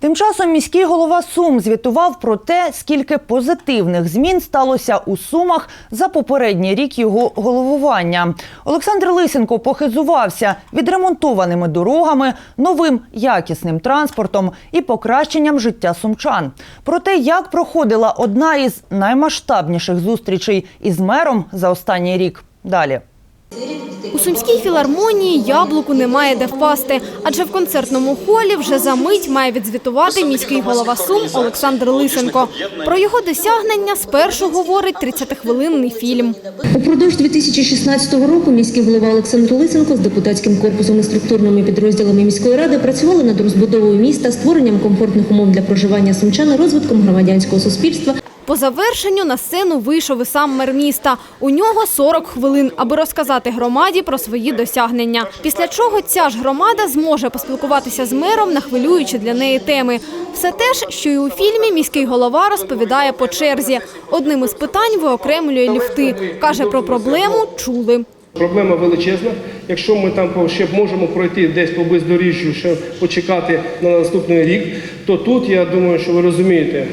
Тим часом міський голова Сум звітував про те, скільки позитивних змін сталося у Сумах за попередній рік його головування. Олександр Лисенко похизувався відремонтованими дорогами, новим якісним транспортом і покращенням життя сумчан. Про те, як проходила одна із наймасштабніших зустрічей із мером за останній рік. Далі. У Сумській філармонії яблуку немає де впасти, адже в концертному холі вже за мить має відзвітувати міський голова Сум Олександр Лисенко. Про його досягнення спершу говорить 30-хвилинний фільм. Упродовж 2016 року міський голова Олександр Лисенко з депутатським корпусом і структурними підрозділами міської ради працювали над розбудовою міста, створенням комфортних умов для проживання сумчан, розвитком громадянського суспільства. По завершенню на сцену вийшов і сам мер міста. У нього 40 хвилин, аби розказати громаді про свої досягнення. Після чого ця ж громада зможе поспілкуватися з мером на хвилюючі для неї теми. Все те ж, що і у фільмі міський голова розповідає по черзі. Одним із питань виокремлює ліфти. Каже, про проблему чули. Проблема величезна. Якщо ми там ще можемо пройти десь по бездоріжжю, ще почекати на наступний рік, то тут я думаю, що ви розумієте,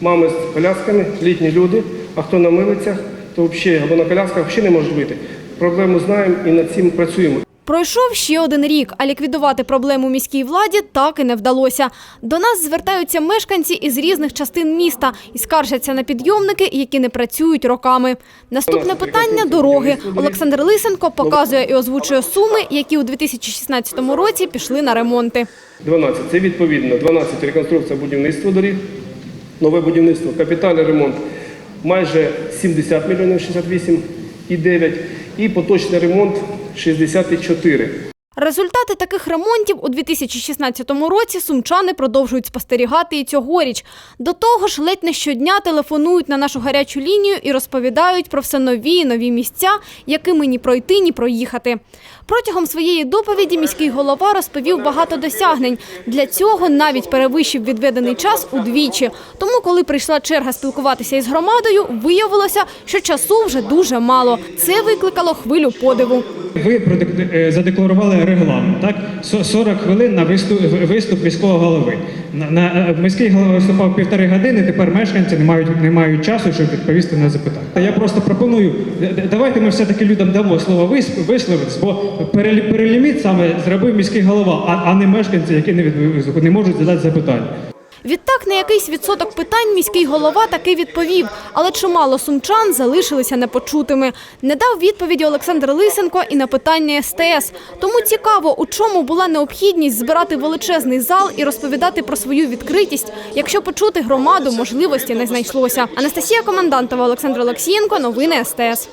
мами з колясками, літні люди, а хто на милицях, то взагалі або на колясках взагалі не можуть вийти. Проблему знаємо і над цим працюємо. Пройшов ще один рік, а ліквідувати проблему міській владі так і не вдалося. До нас звертаються мешканці із різних частин міста і скаржаться на підйомники, які не працюють роками. Наступне питання дороги. Олександр Лисенко показує і озвучує суми, які у 2016 році пішли на ремонти. 12 це відповідно 12 реконструкція будівництва доріг, нове будівництво, капітальний ремонт майже 70 мільйонів 68 і 9, і поточний ремонт 64. Результати таких ремонтів у 2016 році сумчани продовжують спостерігати і цьогоріч. До того ж, ледь не щодня телефонують на нашу гарячу лінію і розповідають про все нові і нові місця, якими ні пройти, ні проїхати. Протягом своєї доповіді міський голова розповів багато досягнень. Для цього навіть перевищив відведений час удвічі. Тому, коли прийшла черга спілкуватися із громадою, виявилося, що часу вже дуже мало. Це викликало хвилю подиву. Ви е, задекларували регламент, так? Со- 40 хвилин на виступ, виступ міського голови. На, на, е, міський голова виступав півтори години, тепер мешканці не мають, не мають часу, щоб відповісти на запитання. Та Я просто пропоную, д- д- давайте ми все-таки людям дамо слово висловитись, бо перелі- переліміт саме зробив міський голова, а, а не мешканці, які не, від- не можуть задати запитання. Відтак на якийсь відсоток питань міський голова таки відповів, але чимало сумчан залишилися непочутими. Не дав відповіді Олександр Лисенко і на питання СТС. Тому цікаво, у чому була необхідність збирати величезний зал і розповідати про свою відкритість, якщо почути громаду можливості не знайшлося. Анастасія Командантова, Олександр Олексієнко, новини СТС.